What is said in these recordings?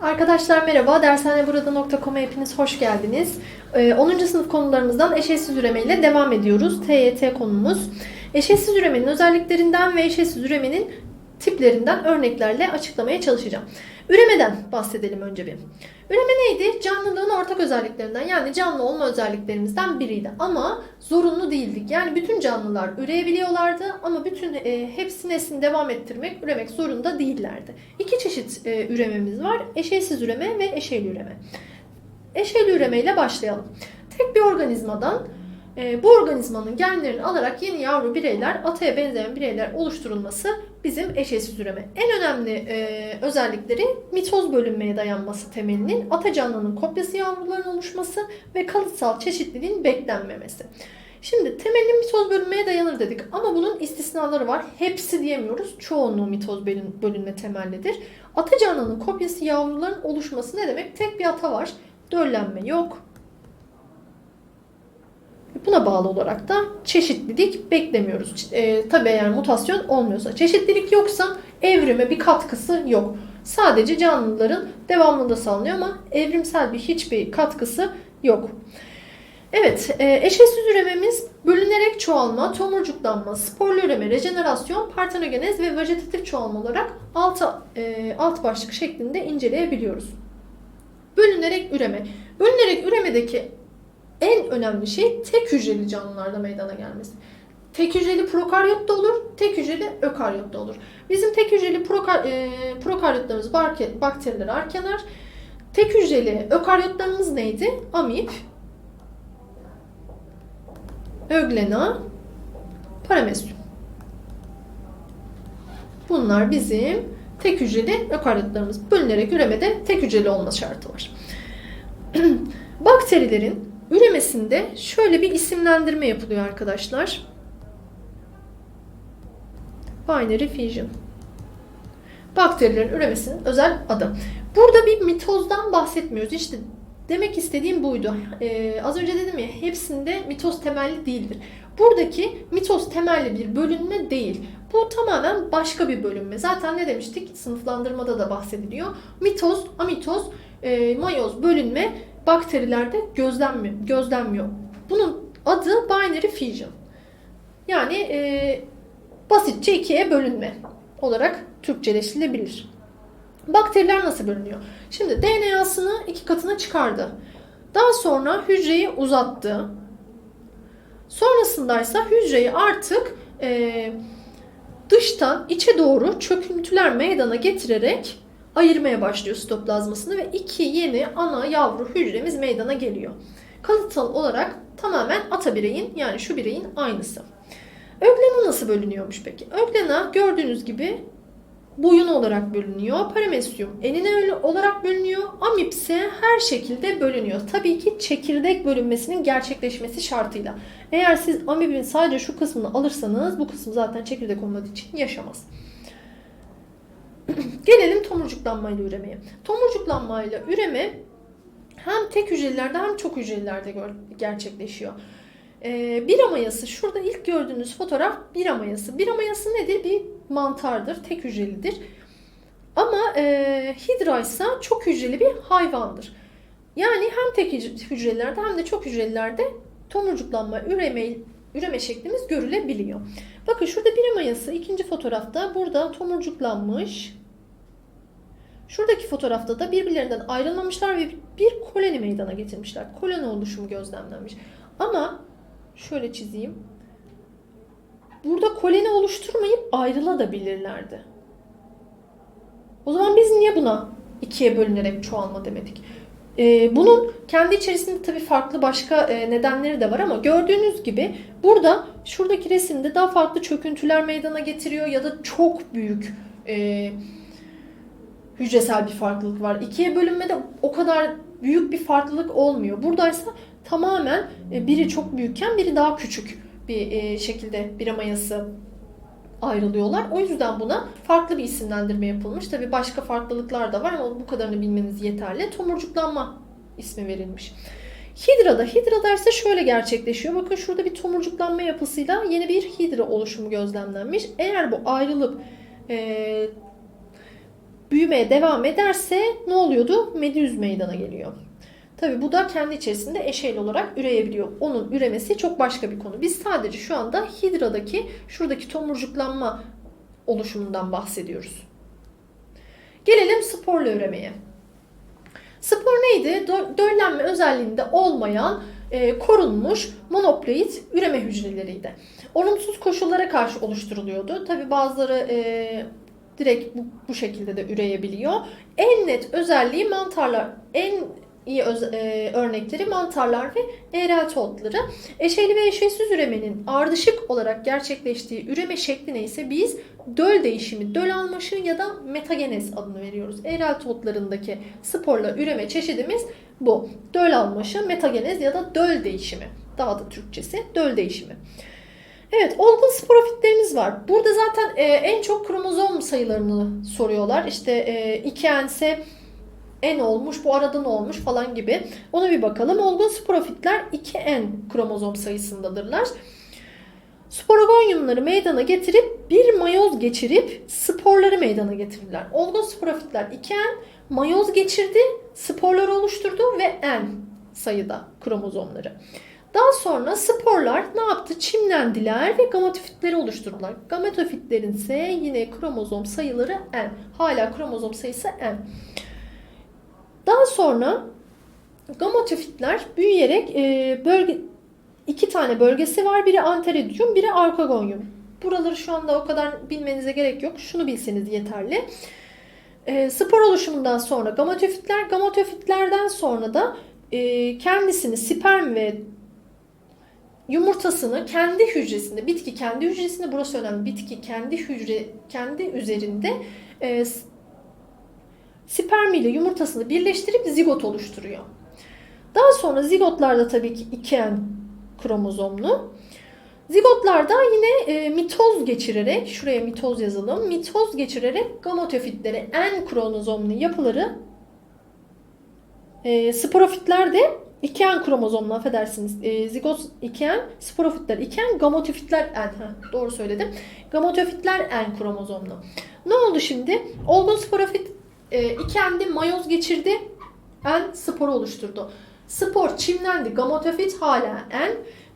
Arkadaşlar merhaba, dershaneburada.com'a hepiniz hoş geldiniz. Ee, 10. sınıf konularımızdan eşeğsiz üreme ile devam ediyoruz. TYT konumuz. Eşeğsiz üremenin özelliklerinden ve eşeğsiz üremenin tiplerinden örneklerle açıklamaya çalışacağım. Üremeden bahsedelim önce bir. Üreme neydi? Canlılığın ortak özelliklerinden yani canlı olma özelliklerimizden biriydi. Ama zorunlu değildik. Yani bütün canlılar üreyebiliyorlardı ama bütün e, hepsi neslini devam ettirmek, üremek zorunda değillerdi. İki çeşit e, ürememiz var. Eşeğsiz üreme ve eşeğli üreme. Eşeğli üreme ile başlayalım. Tek bir organizmadan e, bu organizmanın genlerini alarak yeni yavru bireyler, ataya benzeyen bireyler oluşturulması bizim eşeğsiz üreme. En önemli e, özellikleri mitoz bölünmeye dayanması temelinin, ata canlının kopyası yavruların oluşması ve kalıtsal çeşitliliğin beklenmemesi. Şimdi temelin mitoz bölünmeye dayanır dedik ama bunun istisnaları var. Hepsi diyemiyoruz. Çoğunluğu mitoz bölün, bölünme temellidir. Ata canlının kopyası yavruların oluşması ne demek? Tek bir ata var. Döllenme yok. Buna bağlı olarak da çeşitlilik beklemiyoruz. E, tabii eğer mutasyon olmuyorsa. Çeşitlilik yoksa evrime bir katkısı yok. Sadece canlıların devamlılığı sağlanıyor ama evrimsel bir hiçbir katkısı yok. Evet, e, eşeğsiz ürememiz bölünerek çoğalma, tomurcuklanma, sporlu üreme, rejenerasyon, partenogenez ve vejetatif çoğalma olarak alt, e, alt başlık şeklinde inceleyebiliyoruz. Bölünerek üreme. Bölünerek üremedeki en önemli şey tek hücreli canlılarda meydana gelmesi. Tek hücreli prokaryot da olur, tek hücreli ökaryot da olur. Bizim tek hücreli prokar, e, prokaryotlarımız bakteriler, arkeler. Tek hücreli ökaryotlarımız neydi? Amip, öglena, paramesyum. Bunlar bizim tek hücreli ökaryotlarımız. Bölünerek üremede tek hücreli olma şartı var. Bakterilerin üremesinde şöyle bir isimlendirme yapılıyor arkadaşlar. Binary fission. Bakterilerin üremesinin özel adı. Burada bir mitozdan bahsetmiyoruz. İşte demek istediğim buydu. Ee, az önce dedim ya hepsinde mitoz temelli değildir. Buradaki mitoz temelli bir bölünme değil. Bu tamamen başka bir bölünme. Zaten ne demiştik? Sınıflandırmada da bahsediliyor. Mitoz, amitoz, e, mayoz bölünme bakterilerde gözlenmiyor. gözlenmiyor. Bunun adı binary fission. Yani e, basitçe ikiye bölünme olarak Türkçeleştirilebilir. Bakteriler nasıl bölünüyor? Şimdi DNA'sını iki katına çıkardı. Daha sonra hücreyi uzattı. Sonrasında ise hücreyi artık e, dıştan içe doğru çöküntüler meydana getirerek ayırmaya başlıyor sitoplazmasını ve iki yeni ana yavru hücremiz meydana geliyor. Kalıtsal olarak tamamen ata bireyin yani şu bireyin aynısı. Öglena nasıl bölünüyormuş peki? Öglena gördüğünüz gibi boyun olarak bölünüyor. Paramesyum enine olarak bölünüyor. Amip ise her şekilde bölünüyor. Tabii ki çekirdek bölünmesinin gerçekleşmesi şartıyla. Eğer siz amibin sadece şu kısmını alırsanız bu kısım zaten çekirdek olmadığı için yaşamaz. Gelelim tomurcuklanmayla üremeye. Tomurcuklanmayla üreme hem tek hücrelerde hem çok hücrelerde gerçekleşiyor. Ee, bir amayası şurada ilk gördüğünüz fotoğraf bir amayası. Bir amayası nedir? Bir mantardır, tek hücrelidir. Ama e, hidra ise çok hücreli bir hayvandır. Yani hem tek hücrelerde hem de çok hücrelerde tomurcuklanma, üreme, üreme şeklimiz görülebiliyor. Bakın şurada bir amayası ikinci fotoğrafta burada tomurcuklanmış. Şuradaki fotoğrafta da birbirlerinden ayrılmamışlar ve bir koloni meydana getirmişler. Koloni oluşumu gözlemlenmiş. Ama şöyle çizeyim. Burada koloni oluşturmayıp ayrılabilirlerdi. O zaman biz niye buna ikiye bölünerek çoğalma demedik? Ee, bunun kendi içerisinde tabii farklı başka e, nedenleri de var ama gördüğünüz gibi burada şuradaki resimde daha farklı çöküntüler meydana getiriyor ya da çok büyük e, hücresel bir farklılık var. İkiye bölünmede o kadar büyük bir farklılık olmuyor. Buradaysa tamamen e, biri çok büyükken biri daha küçük bir e, şekilde bir amayası ayrılıyorlar. O yüzden buna farklı bir isimlendirme yapılmış. Tabii başka farklılıklar da var ama bu kadarını bilmeniz yeterli. Tomurcuklanma ismi verilmiş. Hidrada, hidrada ise şöyle gerçekleşiyor. Bakın şurada bir tomurcuklanma yapısıyla yeni bir hidra oluşumu gözlemlenmiş. Eğer bu ayrılıp e, büyümeye devam ederse ne oluyordu? Mediüz meydana geliyor. Tabi bu da kendi içerisinde eşeğli olarak üreyebiliyor. Onun üremesi çok başka bir konu. Biz sadece şu anda hidradaki şuradaki tomurcuklanma oluşumundan bahsediyoruz. Gelelim sporla üremeye. Spor neydi? Dö- Döllenme özelliğinde olmayan e, korunmuş monoploid üreme hücreleriydi. Olumsuz koşullara karşı oluşturuluyordu. Tabi bazıları e, direkt bu, bu şekilde de üreyebiliyor. En net özelliği mantarlar. En iyi öz- e, örnekleri mantarlar ve eğrelti. Eşeyli ve eşeğsiz üremenin ardışık olarak gerçekleştiği üreme şekline ise biz döl değişimi, döl almaşı ya da metagenez adını veriyoruz. Eğrelti otlarındaki sporla üreme çeşidimiz bu. Döl almaşı, metagenez ya da döl değişimi. Daha da Türkçesi döl değişimi. Evet, olgun sporofitlerimiz var. Burada zaten e, en çok kromozom sayılarını soruyorlar. İşte e, 2N ise N olmuş, bu arada ne olmuş falan gibi. Ona bir bakalım. Olgun sporofitler 2N kromozom sayısındadırlar. Sporogonyumları meydana getirip bir mayoz geçirip sporları meydana getirirler. Olgun sporofitler 2N mayoz geçirdi, sporları oluşturdu ve N sayıda kromozomları. Daha sonra sporlar ne yaptı? Çimlendiler ve gametofitleri oluşturdular. Gametofitlerin ise yine kromozom sayıları N. Hala kromozom sayısı N. Daha sonra gametofitler büyüyerek e, bölge iki tane bölgesi var. Biri anteridium, biri arkagonyum. Buraları şu anda o kadar bilmenize gerek yok. Şunu bilseniz yeterli. E, spor oluşumundan sonra gametofitler, gametofitlerden sonra da e, kendisini sperm ve yumurtasını kendi hücresinde, bitki kendi hücresinde, burası önemli, bitki kendi hücre, kendi üzerinde e, sperm ile yumurtasını birleştirip zigot oluşturuyor. Daha sonra zigotlarda tabii ki 2N kromozomlu. Zigotlarda yine e, mitoz geçirerek, şuraya mitoz yazalım, mitoz geçirerek gametofitleri N kromozomlu yapıları e, sporofitler de 2N kromozomlu affedersiniz. E, zigot 2N, sporofitler 2N, gametofitler N. Heh, doğru söyledim. Gametofitler N kromozomlu. Ne oldu şimdi? Olgun sporofit e, 2N'de mayoz geçirdi. N sporu oluşturdu. Spor çimlendi. Gametofit hala N.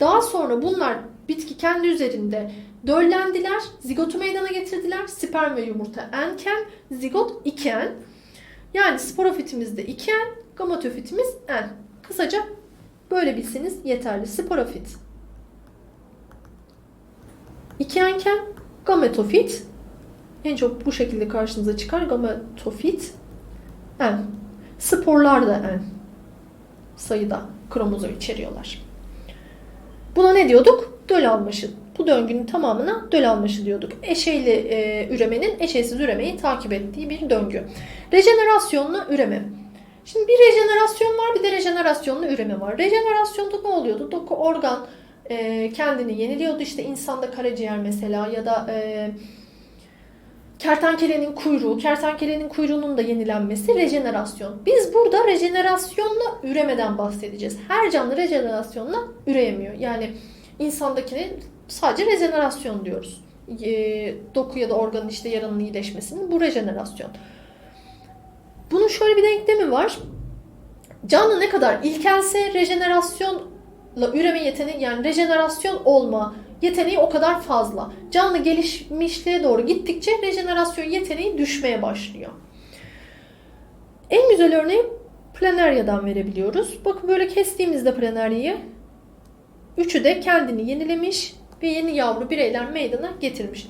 Daha sonra bunlar bitki kendi üzerinde döllendiler. Zigotu meydana getirdiler. Sperm ve yumurta N'ken zigot 2N. Yani sporofitimizde 2N, gametofitimiz N. Kısaca böyle bilseniz yeterli. Sporofit 2N iken gametofit en çok bu şekilde karşınıza çıkar. Gametofit N. Sporlar da N sayıda kromozom içeriyorlar. Buna ne diyorduk? Döl almaşı. Bu döngünün tamamına döl almaşı diyorduk. Eşeyli e, üremenin eşeysiz üremeyi takip ettiği bir döngü. Rejenerasyonla üreme. Şimdi bir rejenerasyon var bir de rejenerasyonla üreme var. Rejenerasyonda ne oluyordu? Doku organ e, kendini yeniliyordu. İşte insanda karaciğer mesela ya da e, kertenkelenin kuyruğu, kertenkelenin kuyruğunun da yenilenmesi rejenerasyon. Biz burada rejenerasyonla üremeden bahsedeceğiz. Her canlı rejenerasyonla üreyemiyor. Yani insandakini sadece rejenerasyon diyoruz. E, doku ya da organın işte yaranın iyileşmesinin bu rejenerasyon. Bunun şöyle bir denklemi var. Canlı ne kadar ilkelse rejenerasyonla üreme yeteneği yani rejenerasyon olma yeteneği o kadar fazla. Canlı gelişmişliğe doğru gittikçe rejenerasyon yeteneği düşmeye başlıyor. En güzel örneği planerya'dan verebiliyoruz. Bakın böyle kestiğimizde planeryayı üçü de kendini yenilemiş ve yeni yavru bireyler meydana getirmiş.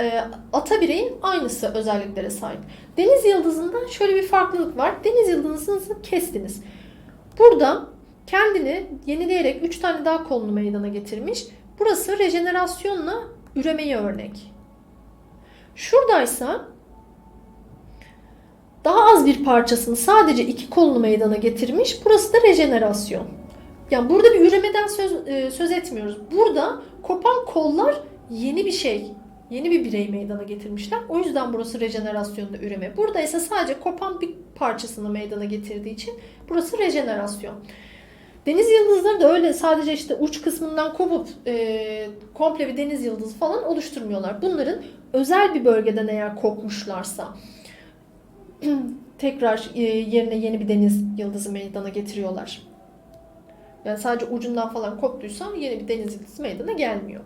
Ee, ata bireyin aynısı özelliklere sahip. Deniz yıldızında şöyle bir farklılık var. Deniz yıldızınızı kestiniz. Burada kendini yenileyerek 3 tane daha kolunu meydana getirmiş. Burası rejenerasyonla üremeye örnek. Şuradaysa daha az bir parçasını sadece iki kolunu meydana getirmiş. Burası da rejenerasyon. Yani burada bir üremeden söz, e, söz etmiyoruz. Burada kopan kollar yeni bir şey, yeni bir birey meydana getirmişler. O yüzden burası rejenerasyonda üreme. Burada ise sadece kopan bir parçasını meydana getirdiği için burası rejenerasyon. Deniz yıldızları da öyle sadece işte uç kısmından kopup e, komple bir deniz yıldızı falan oluşturmuyorlar. Bunların özel bir bölgeden eğer kopmuşlarsa tekrar e, yerine yeni bir deniz yıldızı meydana getiriyorlar. Yani sadece ucundan falan koptuysa yeni bir deniz yıldızı meydana gelmiyor.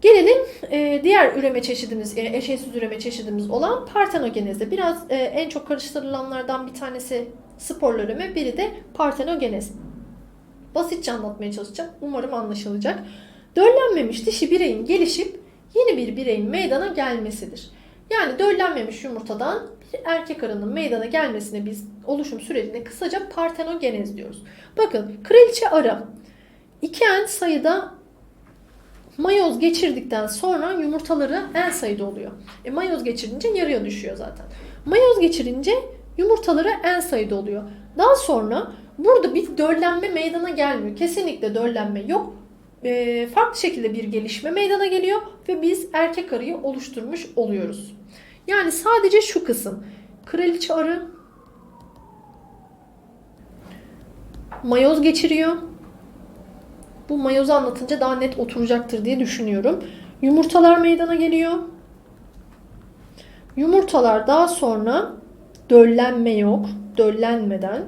Gelelim e, diğer üreme çeşidimiz, e, eşeğsiz üreme çeşidimiz olan partenogeneze. Biraz e, en çok karıştırılanlardan bir tanesi sporlu üreme, biri de partenogenez. Basitçe anlatmaya çalışacağım. Umarım anlaşılacak. Döllenmemiş dişi bireyin gelişip yeni bir bireyin meydana gelmesidir. Yani döllenmemiş yumurtadan bir erkek arının meydana gelmesine biz oluşum sürecine kısaca partenogenez diyoruz. Bakın kraliçe arı iki en sayıda mayoz geçirdikten sonra yumurtaları en sayıda oluyor. E, mayoz geçirince yarıya düşüyor zaten. Mayoz geçirince yumurtaları en sayıda oluyor. Daha sonra burada bir döllenme meydana gelmiyor. Kesinlikle döllenme yok. E, farklı şekilde bir gelişme meydana geliyor ve biz erkek arıyı oluşturmuş oluyoruz. Yani sadece şu kısım. Kraliçe arı mayoz geçiriyor. Bu mayozu anlatınca daha net oturacaktır diye düşünüyorum. Yumurtalar meydana geliyor. Yumurtalar daha sonra döllenme yok. Döllenmeden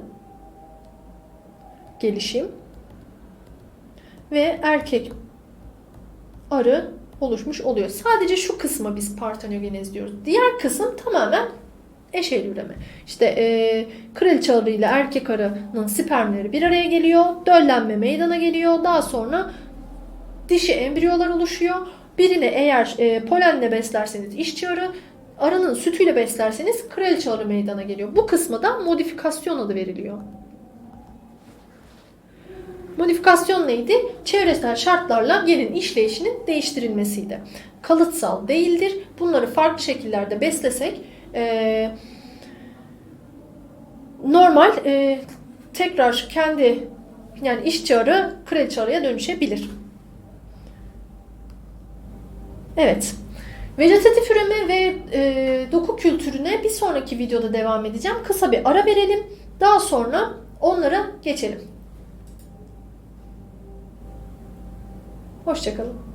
gelişim ve erkek arı oluşmuş oluyor. Sadece şu kısma biz partenogenez diyoruz. Diğer kısım tamamen eşeğli üreme. İşte e, kraliçe arı ile erkek arının spermleri bir araya geliyor. Döllenme meydana geliyor. Daha sonra dişi embriyolar oluşuyor. Birini eğer e, polenle beslerseniz işçi arı, arının sütüyle beslerseniz kraliçe arı meydana geliyor. Bu kısma da modifikasyon adı veriliyor. Modifikasyon neydi? Çevresel şartlarla genin işleyişinin değiştirilmesiydi. Kalıtsal değildir. Bunları farklı şekillerde beslesek e, normal e, tekrar kendi yani işçi arı kraliçe arıya dönüşebilir. Evet. Vegetatif üreme ve e, doku kültürüne bir sonraki videoda devam edeceğim. Kısa bir ara verelim. Daha sonra onlara geçelim. Hoşçakalın.